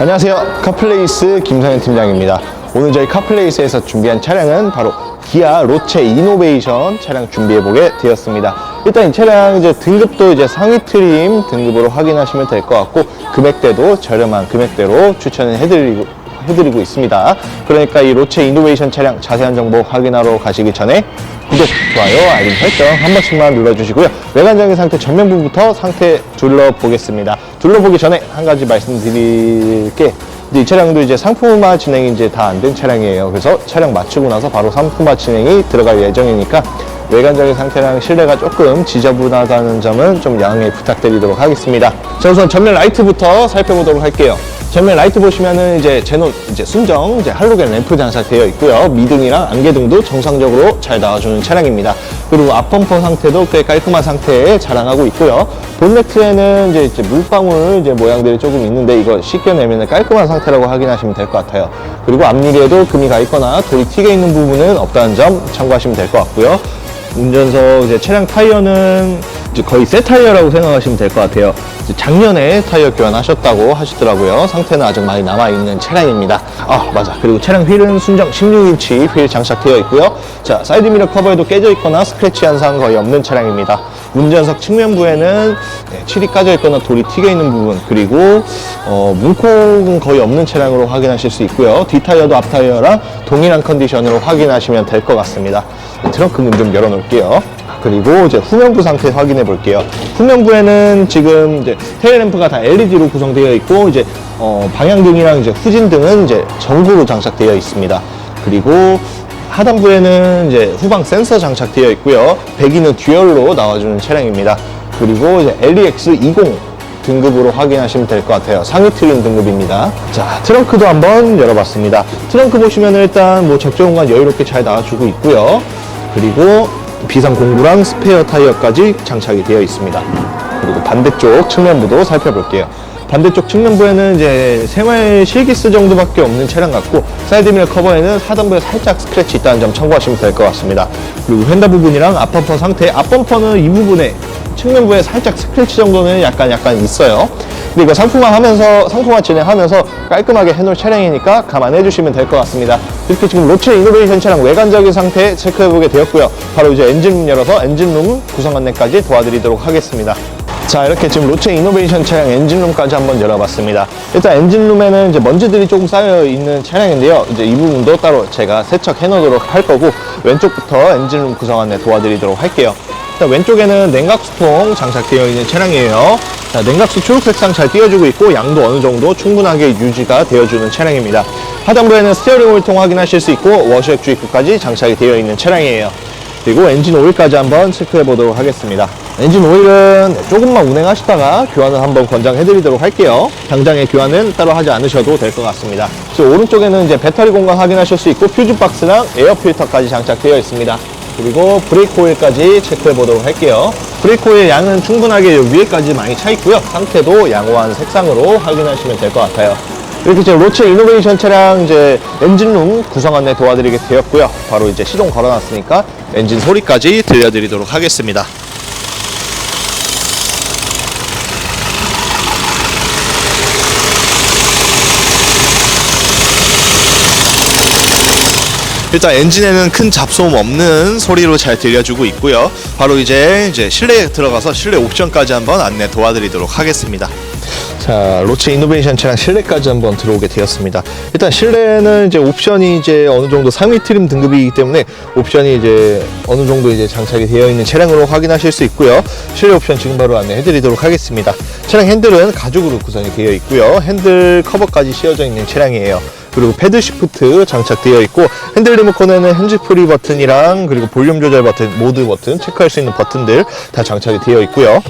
안녕하세요. 카플레이스 김성현 팀장입니다. 오늘 저희 카플레이스에서 준비한 차량은 바로 기아 로체 이노베이션 차량 준비해 보게 되었습니다. 일단 이 차량 이제 등급도 이제 상위 트림 등급으로 확인하시면 될 것 같고 금액대도 저렴한 금액대로 추천을 해드리고 해드리고 있습니다. 그러니까 이 로체 이노베이션 차량 자세한 정보 확인하러 가시기 전에 구독, 좋아요, 알림 설정 한 번씩만 눌러주시고요. 외관적인 상태 전면부부터 상태 둘러보겠습니다. 둘러보기 전에 한 가지 말씀드릴 게 이 차량도 이제 상품화 진행이 이제 다 안 된 차량이에요. 그래서 차량 마치고 나서 바로 상품화 진행이 들어갈 예정이니까 외관적인 상태랑 실내가 조금 지저분하다는 점은 좀 양해 부탁드리도록 하겠습니다. 자, 우선 전면 라이트부터 살펴보도록 할게요. 전면 라이트 보시면은 이제 제논 이제 순정 이제 할로겐 램프 장착되어 있고요. 미등이랑 안개등도 정상적으로 잘 나와주는 차량입니다. 그리고 앞범퍼 상태도 꽤 깔끔한 상태에 자랑하고 있고요. 본네트에는 이제, 이제 물방울 이제 모양들이 조금 있는데 이거 씻겨내면 깔끔한 상태라고 확인하시면 될 것 같아요. 그리고 앞유리에도 금이 가 있거나 돌이 튀겨 있는 부분은 없다는 점 참고하시면 될 것 같고요. 운전석 이제 차량 타이어는 이제 거의 새 타이어라고 생각하시면 될 것 같아요. 작년에 타이어 교환하셨다고 하시더라고요. 상태는 아직 많이 남아있는 차량입니다. 아, 맞아. 그리고 차량 휠은 순정 16인치 휠 장착되어 있고요. 자, 사이드미러 커버에도 깨져 있거나 스크래치 현상 거의 없는 차량입니다. 운전석 측면부에는 네, 칠이 까져 있거나 돌이 튀겨 있는 부분, 그리고 어, 문콕은 거의 없는 차량으로 확인하실 수 있고요. 뒷타이어도 앞타이어랑 동일한 컨디션으로 확인하시면 될 것 같습니다. 트렁크 문 좀 열어놓을게요. 그리고 이제 후면부 상태 확인해 볼게요. 후면부에는 지금 이제 테일램프가 다 LED로 구성되어 있고 이제 어, 방향등이랑 이제 후진등은 이제 전구로 장착되어 있습니다. 그리고 하단부에는 이제 후방 센서 장착되어 있고요. 배기는 듀얼로 나와주는 차량입니다. 그리고 이제 LEX 20 등급으로 확인하시면 될 것 같아요. 상위 트림 등급입니다. 자, 트렁크도 한번 열어봤습니다. 트렁크 보시면 일단 뭐 적재 공간 여유롭게 잘 나와주고 있고요. 그리고 비상 공구랑 스페어 타이어까지 장착이 되어 있습니다. 그리고 반대쪽 측면부도 살펴볼게요. 반대쪽 측면부에는 이제 생활 실기스 정도밖에 없는 차량 같고 사이드미러 커버에는 하단부에 살짝 스크래치 있다는 점 참고하시면 될 것 같습니다. 그리고 휀다 부분이랑 앞범퍼 상태, 앞범퍼는 이 부분에 측면부에 살짝 스크래치 정도는 약간 약간 있어요. 근데 이거 상품화 하면서 상품화 진행하면서 깔끔하게 해놓을 차량이니까 감안해 주시면 될 것 같습니다. 이렇게 지금 로체 이노베이션 차량 외관적인 상태 체크해 보게 되었고요. 바로 이제 엔진룸 열어서 엔진룸 구성 안내까지 도와드리도록 하겠습니다. 자 이렇게 지금 로체 이노베이션 차량 엔진룸까지 한번 열어봤습니다. 일단 엔진룸에는 이제 먼지들이 조금 쌓여 있는 차량인데요. 이제 이 부분도 따로 제가 세척해 놓도록 할 거고 왼쪽부터 엔진룸 구성 안내 도와드리도록 할게요. 일단 왼쪽에는 냉각수통 장착되어 있는 차량이에요. 자, 냉각수 초록색상 잘 띄워주고 있고 양도 어느 정도 충분하게 유지가 되어주는 차량입니다. 하단부에는 스티어링 오일통 확인하실 수 있고 워셔액 주입구까지 장착이 되어 있는 차량이에요. 그리고 엔진 오일까지 한번 체크해 보도록 하겠습니다. 엔진 오일은 조금만 운행하시다가 교환을 한번 권장해 드리도록 할게요. 당장에 교환은 따로 하지 않으셔도 될 것 같습니다. 오른쪽에는 이제 배터리 공간 확인하실 수 있고 퓨즈 박스랑 에어 필터까지 장착되어 있습니다. 그리고 브레이크 오일까지 체크해 보도록 할게요. 브레이크 오일 양은 충분하게 요 위에까지 많이 차 있고요. 상태도 양호한 색상으로 확인하시면 될 것 같아요. 이렇게 이제 로체 이노베이션 차량 이제 엔진룸 구성 안내 도와드리게 되었고요. 바로 이제 시동 걸어놨으니까 엔진 소리까지 들려드리도록 하겠습니다. 일단 엔진에는 큰 잡소음 없는 소리로 잘 들려주고 있고요. 바로 이제 이제 실내에 들어가서 실내 옵션까지 한번 안내 도와드리도록 하겠습니다. 자, 로체 이노베이션 차량 실내까지 한번 들어오게 되었습니다. 일단 실내는 이제 옵션이 이제 어느 정도 상위 트림 등급이기 때문에 옵션이 이제 어느 정도 이제 장착이 되어 있는 차량으로 확인하실 수 있고요. 실내 옵션 지금 바로 안내해 드리도록 하겠습니다. 차량 핸들은 가죽으로 구성이 되어 있고요. 핸들 커버까지 씌워져 있는 차량이에요. 그리고 패드 시프트 장착되어 있고 핸들 리모컨에는 핸즈 프리 버튼이랑 그리고 볼륨 조절 버튼, 모드 버튼 체크할 수 있는 버튼들 다 장착이 되어 있고요.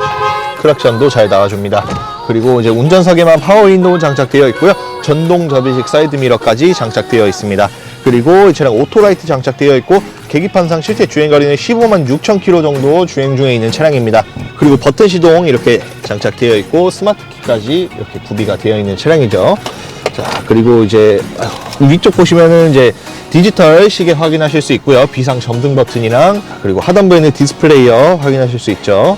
크락션도 잘 나와줍니다. 그리고 이제 운전석에만 파워 윈도우 장착되어 있고요. 전동 접이식 사이드 미러까지 장착되어 있습니다. 그리고 이 차량 오토라이트 장착되어 있고 계기판상 실제 주행 거리는 15만 6천 킬로 정도 주행 중에 있는 차량입니다. 그리고 버튼 시동 이렇게 장착되어 있고 스마트 키까지 이렇게 구비가 되어 있는 차량이죠. 자 그리고 이제 위쪽 보시면은 이제 디지털 시계 확인하실 수 있고요. 비상 점등 버튼이랑 그리고 하단부에는 디스플레이어 확인하실 수 있죠.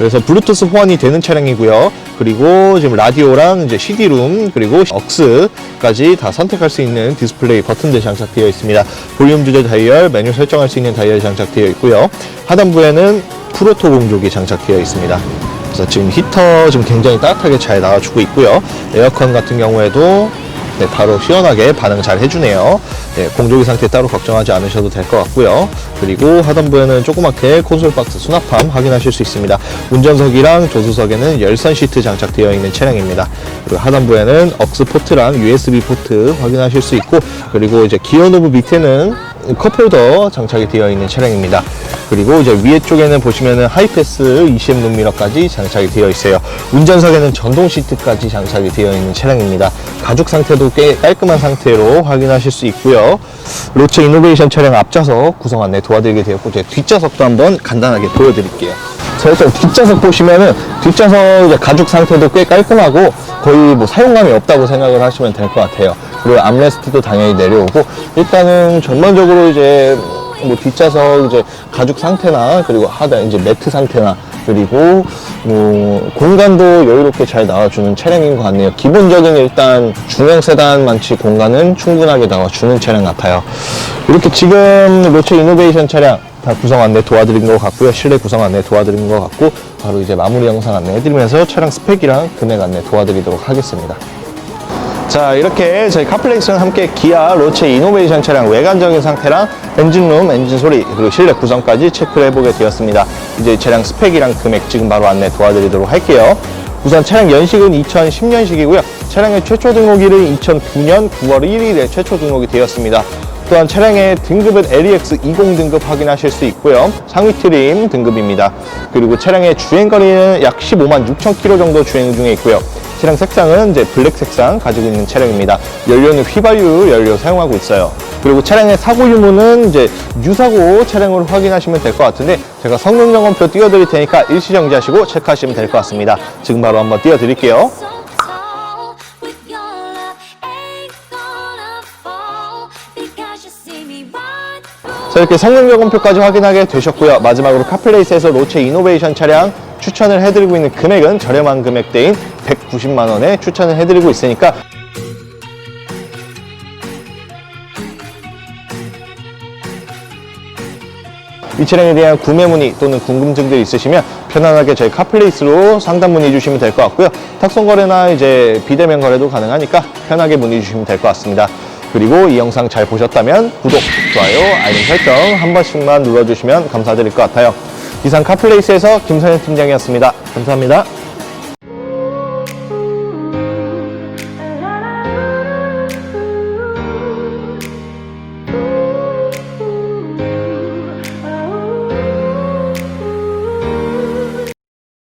그래서 블루투스 호환이 되는 차량이고요. 그리고 지금 라디오랑 이제 CD룸 그리고 억스까지 다 선택할 수 있는 디스플레이 버튼들 장착되어 있습니다. 볼륨 조절 다이얼, 메뉴 설정할 수 있는 다이얼 장착되어 있고요. 하단부에는 프로토 공조기 장착되어 있습니다. 그래서 지금 히터 지금 굉장히 따뜻하게 잘 나와주고 있고요. 에어컨 같은 경우에도 네, 바로 시원하게 반응 잘 해주네요. 네, 공조기 상태 따로 걱정하지 않으셔도 될 것 같고요. 그리고 하단부에는 조그맣게 콘솔 박스 수납함 확인하실 수 있습니다. 운전석이랑 조수석에는 열선 시트 장착되어 있는 차량입니다. 그리고 하단부에는 억스 포트랑 USB 포트 확인하실 수 있고 그리고 이제 기어 노브 밑에는 컵홀더 장착이 되어 있는 차량입니다. 그리고 이제 위에 쪽에는 보시면은 하이패스 20 룸미러까지 장착이 되어 있어요. 운전석에는 전동 시트까지 장착이 되어 있는 차량입니다. 가죽 상태도 꽤 깔끔한 상태로 확인하실 수 있고요. 로체 이노베이션 차량 앞좌석 구성 안내 도와드리게 되었고 제 뒷좌석도 한번 간단하게 보여드릴게요. 자 일단 뒷좌석 보시면은 뒷좌석 가죽 상태도 꽤 깔끔하고 거의 뭐 사용감이 없다고 생각을 하시면 될 것 같아요. 그리고 암레스트도 당연히 내려오고 일단은 전반적으로 이제 뭐 뒷좌석 이제 가죽 상태나 그리고 하단 이제 매트 상태나 그리고 뭐 공간도 여유롭게 잘 나와주는 차량인 것 같네요. 기본적인 일단 중형 세단만치 공간은 충분하게 나와주는 차량 같아요. 이렇게 지금 로체 이노베이션 차량 다 구성 안내 도와드린 것 같고요. 실내 구성 안내 도와드린 것 같고 바로 이제 마무리 영상 안내 해드리면서 차량 스펙이랑 금액 안내 도와드리도록 하겠습니다. 자 이렇게 저희 카플렉스는 함께 기아 로체 이노베이션 차량 외관적인 상태랑 엔진룸, 엔진 소리 그리고 실내 구성까지 체크를 해보게 되었습니다 이제 차량 스펙이랑 금액 지금 바로 안내 도와드리도록 할게요 우선 차량 연식은 2010년식이고요 차량의 최초 등록일은 2009년 9월 1일에 최초 등록이 되었습니다 또한 차량의 등급은 LEX 20 등급 확인하실 수 있고요. 상위 트림 등급입니다. 그리고 차량의 주행거리는 약 15만 6천 킬로 정도 주행 중에 있고요. 차량 색상은 이제 블랙 색상 가지고 있는 차량입니다. 연료는 휘발유 연료 사용하고 있어요. 그리고 차량의 사고 유무는 이제 유사고 차량으로 확인하시면 될 것 같은데 제가 성능 점검표 띄워드릴 테니까 일시 정지하시고 체크하시면 될 것 같습니다. 지금 바로 한번 띄워드릴게요. 자 이렇게 성능 점검표까지 확인하게 되셨고요. 마지막으로 카플레이스에서 로체 이노베이션 차량 추천을 해드리고 있는 금액은 저렴한 금액대인 190만 원에 추천을 해드리고 있으니까 이 차량에 대한 구매 문의 또는 궁금증들 있으시면 편안하게 저희 카플레이스로 상담 문의 주시면 될 것 같고요. 탁송 거래나 이제 비대면 거래도 가능하니까 편하게 문의 주시면 될 것 같습니다. 그리고 이 영상 잘 보셨다면 구독, 좋아요, 알림 설정 한 번씩만 눌러주시면 감사드릴 것 같아요. 이상 카플레이스에서 김선현 팀장이었습니다. 감사합니다.